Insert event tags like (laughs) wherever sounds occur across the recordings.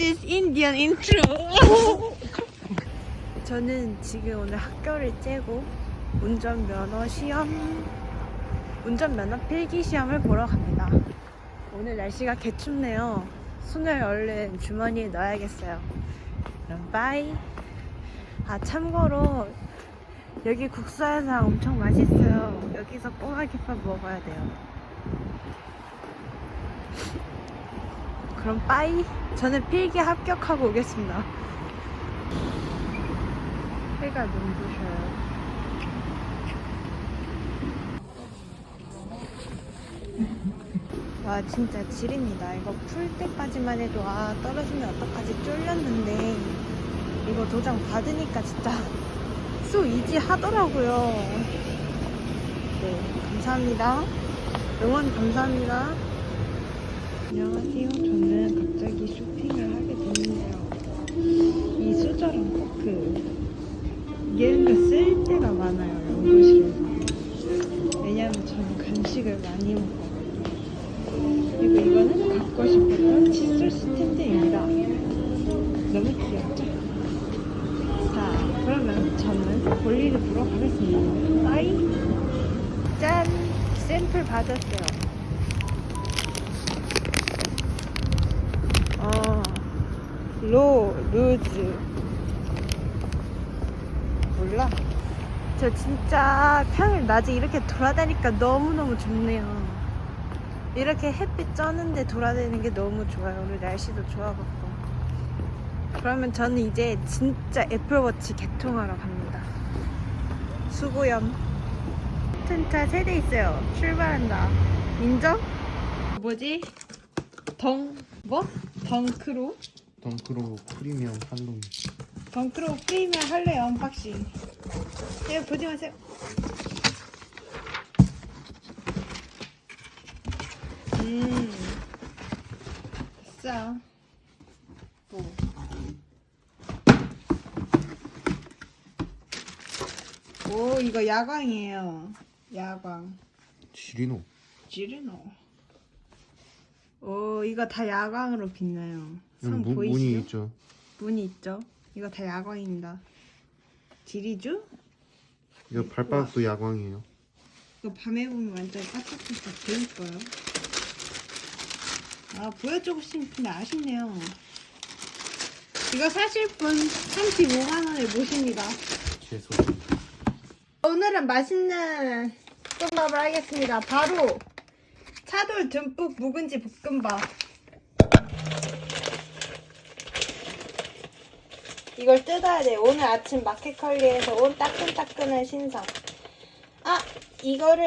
is Indian intro. (laughs) 저는 지금 오늘 학교를 째고 운전면허 시험, 운전면허 필기 시험을 보러 갑니다. 오늘 날씨가 개춥네요. 손을 얼른 주머니에 넣어야겠어요. 그럼 빠이. 아 참고로 여기 국수한상 엄청 맛있어요. 여기서 꼬마 김밥 먹어야 돼요. 그럼 빠이. 저는 필기 합격하고 오겠습니다. 해가 눈부셔요. 와 진짜 지립니다. 이거 풀 때까지만 해도 아 떨어지면 어떡하지 쫄렸는데 이거 도장 받으니까 진짜 수 이지 하더라고요. 네 감사합니다. 응원 감사합니다. 안녕하세요. 저는 갑자기 쇼핑을 하게 됐는데요. 이 수저랑 포크 얘는 쓸 때가 많아요. 연구실에서. 왜냐면 저는 간식을 많이 먹어요. 그리고 이거는 갖고 싶었던 칫솔 스탠드입니다. 너무 귀엽죠? 자, 그러면 저는 볼일을 보러 가겠습니다. 빠이! 짠! 샘플 받았어요. 루즈. 몰라. 저 진짜 평일 낮에 이렇게 돌아다니까 너무너무 좋네요. 이렇게 햇빛 쩌는데 돌아다니는 게 너무 좋아요. 오늘 날씨도 좋아갖고. 그러면 저는 이제 진짜 애플워치 개통하러 갑니다. 수고염. 텐차 세대 있어요. 출발한다. 인정? 뭐지? 덩, 뭐? 덩크로? 덩크로 프리미엄 한동 덩크로 프리미엄 할래요, 언박싱. 네, 보지 마세요. 음. 싸. 뭐. 오, 이거 야광이에요. 야광. 지리노 지르노. 오, 이거 다 야광으로 빛나요. 선 문, 보이시죠? 문이 있죠 문이 있죠? 이거 다 야광입니다. 지리주? 이거 발바닥도 야광이에요 이거 밤에 보면 완전 반짝반짝 보일 거예요. 아, 보여주고 싶은데 아쉽네요. 이거 사실 분 35만원을 모십니다. 죄송 오늘은 맛있는 볶음밥을 하겠습니다. 바로 차돌 듬뿍 묵은지 볶음밥. 이걸 뜯어야 돼. 오늘 아침 마켓컬리에서 온 따끈따끈한 신상. 아, 이거를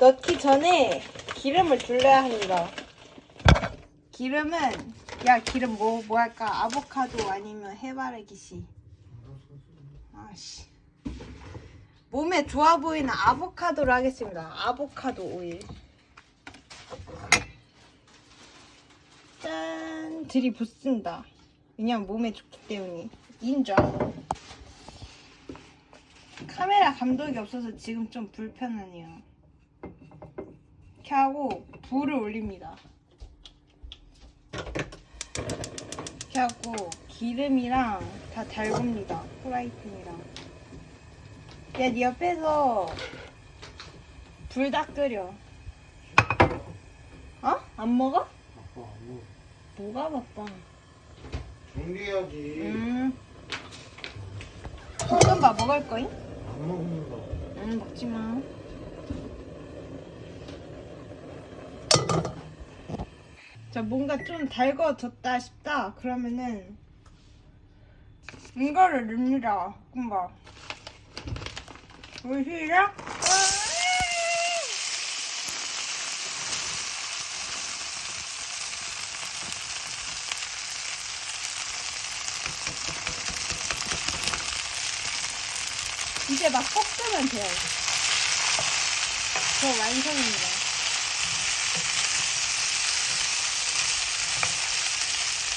넣기 전에 기름을 둘러야 합니다. 기름은 야 기름 뭐 뭐 할까? 아보카도 아니면 해바라기씨. 아씨. 몸에 좋아 보이는 아보카도를 하겠습니다. 아보카도 오일. 짠! 들이붓습니다. 왜냐면 몸에 좋기 때문에. 인정. 카메라 감독이 없어서 지금 좀 불편하네요. 이렇게 하고 불을 올립니다. 이렇게 하고 기름이랑 다 달굽니다. 프라이팬이랑. 야, 네 옆에서 불 다 끓여. 어? 안 먹어? 아빠 뭐 뭐가 바빠? 준비해야지 음. 볶음밥 먹을 거임? 안 먹는다 응, 먹지 마. 자, 뭔가 좀 달궈졌다 싶다. 그러면은 이거를 넣습니다. 볶음밥. 보시죠? 이제 막 볶으면 돼요. 저 완성입니다.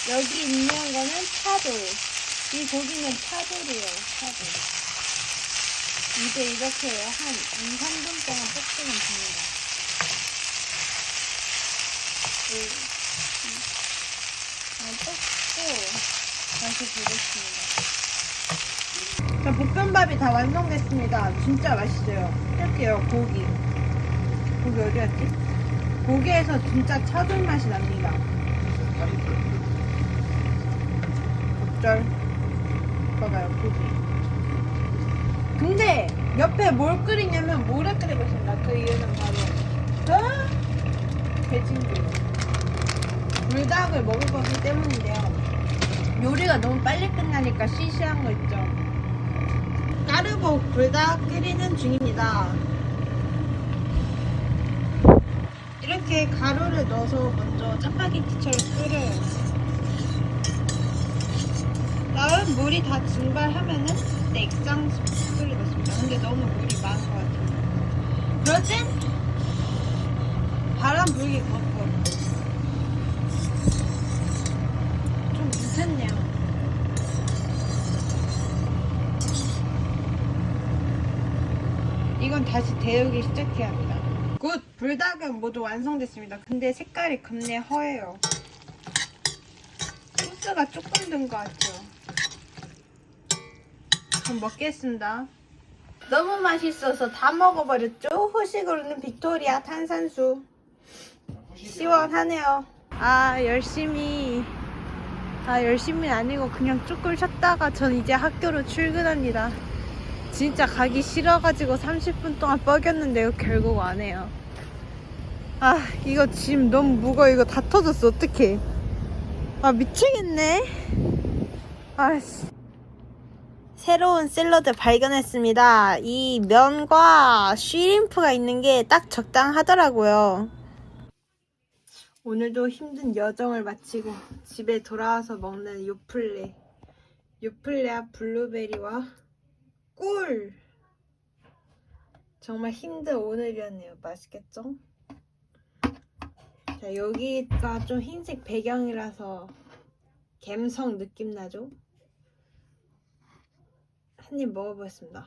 여기 있는 거는 차돌. 이 고기는 차돌이에요, 차돌. 이제 이렇게 한 2, 3분 동안 볶으면 됩니다. 네. 아, 또 다시 보겠습니다. 자, 볶음밥이 다 완성됐습니다. 진짜 맛있어요. 할게요, 고기. 고기 어디 갔지? 고기에서 진짜 차돌 맛이 납니다. 어쩔. 봐봐요, 고기. 근데 옆에 뭘 끓이냐면 물에 끓이고 있습니다. 그 이유는 바로 아! 돼지고기. 불닭을 먹을 거기 때문인데요. 요리가 너무 빨리 끝나니까 시시한 거 있죠. 까르보 불닭 끓이는 중입니다. 이렇게 가루를 넣어서 먼저 짜파게티처럼 끓여요. 다음 물이 다 증발하면은 그때 액상 스프를 넣습니다. 근데 너무 물이 많은 것 같아요. 그럴 땐 바람 불기 거꾸로. 좀 괜찮네요. 이건 다시 데우기 시작해야 합니다. 굿! 불닭은 모두 완성됐습니다. 근데 색깔이 겁내 허해요. 소스가 조금 든 것 같아요. 그럼 먹겠습니다. 너무 맛있어서 다 먹어버렸죠? 후식으로는 빅토리아 탄산수. 시원하네요. 아, 열심히. 아, 열심히 아니고 그냥 조금 쉬었다가 전 이제 학교로 출근합니다. 진짜 가기 싫어가지고 30분 동안 뻐겼는데요. 결국 안 해요. 아, 이거 짐 너무 무거워. 이거 다 터졌어. 어떡해. 아, 미치겠네. 아씨. 새로운 샐러드 발견했습니다. 이 면과 쉬림프가 있는 게 딱 적당하더라고요. 오늘도 힘든 여정을 마치고 집에 돌아와서 먹는 요플레. 요플레와 블루베리와 꿀! 정말 힘든 오늘이었네요. 맛있겠죠? 자, 여기가 좀 흰색 배경이라서 갬성 느낌 나죠? 한 입 먹어보겠습니다.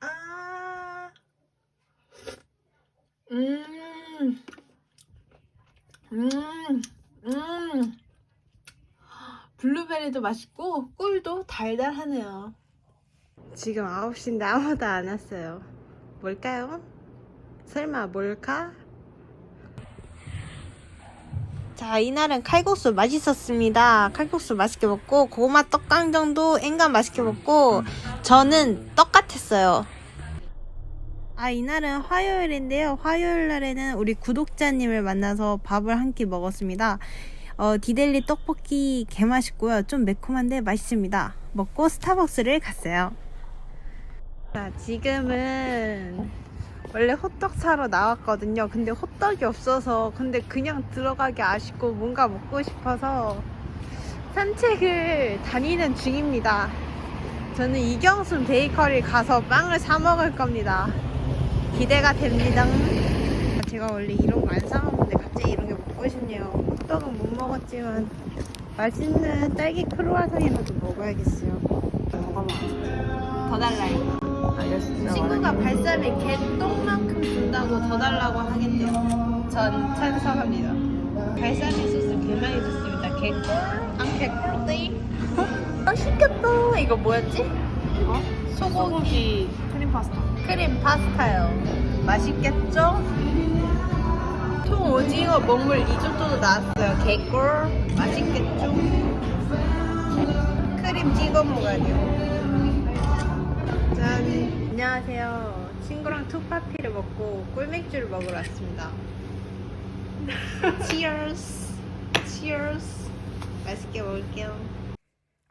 아, 음, 음, 음. 블루베리도 맛있고 꿀도 달달하네요. 지금 9시인데 아무도 안 왔어요. 뭘까요? 설마 뭘까? 자, 이날은 칼국수 맛있었습니다. 칼국수 맛있게 먹고 고구마 떡강정도 앵간 맛있게 먹고 저는 떡 같았어요. 아, 이날은 화요일인데요. 화요일 날에는 우리 구독자님을 만나서 밥을 한 끼 먹었습니다. 어, 디델리 떡볶이 개 맛있고요. 좀 매콤한데 맛있습니다. 먹고 스타벅스를 갔어요. 자, 지금은 원래 호떡 사러 나왔거든요. 근데 호떡이 없어서 근데 그냥 들어가기 아쉽고 뭔가 먹고 싶어서 산책을 다니는 중입니다. 저는 이경순 베이커리 가서 빵을 사 먹을 겁니다. 기대가 됩니다. 제가 원래 이런 거 안 사 먹는데 갑자기 이런 게 먹고 싶네요. 호떡은 못 먹었지만 맛있는 딸기 크루아상이라도 먹어야겠어요. 먹어봐. 더 달라요. 친구가 발사믹 개똥만큼 준다고 더 달라고 하겠네요. 전 찬성합니다. 발사믹 소스 개 많이 줬습니다. 개꿀? 안 개꿀띠? 어? 맛있겠다. 이거 뭐였지? 어? 소고기 크림 파스타. 크림 파스타요. 맛있겠죠? 통 오징어 먹물 리조또도 나왔어요. 개꿀 맛있겠죠? 크림 찍어 먹어야 돼요. 짠. 안녕하세요. 친구랑 투파피를 먹고 꿀맥주를 먹으러 왔습니다. (laughs) Cheers. Cheers. 맛있게 먹을게요.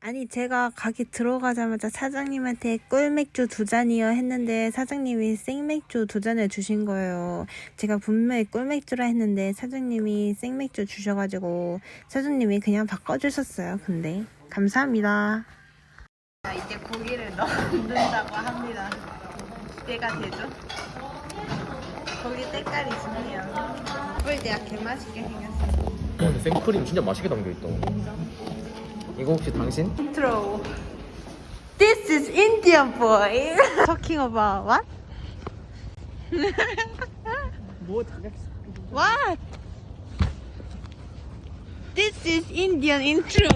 아니 제가 가게 들어가자마자 사장님한테 꿀맥주 두 잔이요 했는데 사장님이 생맥주 두 잔을 주신 거예요. 제가 분명히 꿀맥주라 했는데 사장님이 생맥주 주셔가지고 사장님이 그냥 바꿔주셨어요. 근데 감사합니다. 자 이제 고기를 넣는다고 합니다. 기대가 되죠? 고기 색깔이 좋네요. 꿀대야 개맛있게 생겼어. 생크림 진짜 맛있게 담겨있다. 이거 혹시 당신? intro. This is Indian boy. Talking about what? 뭐 What? This is Indian intro.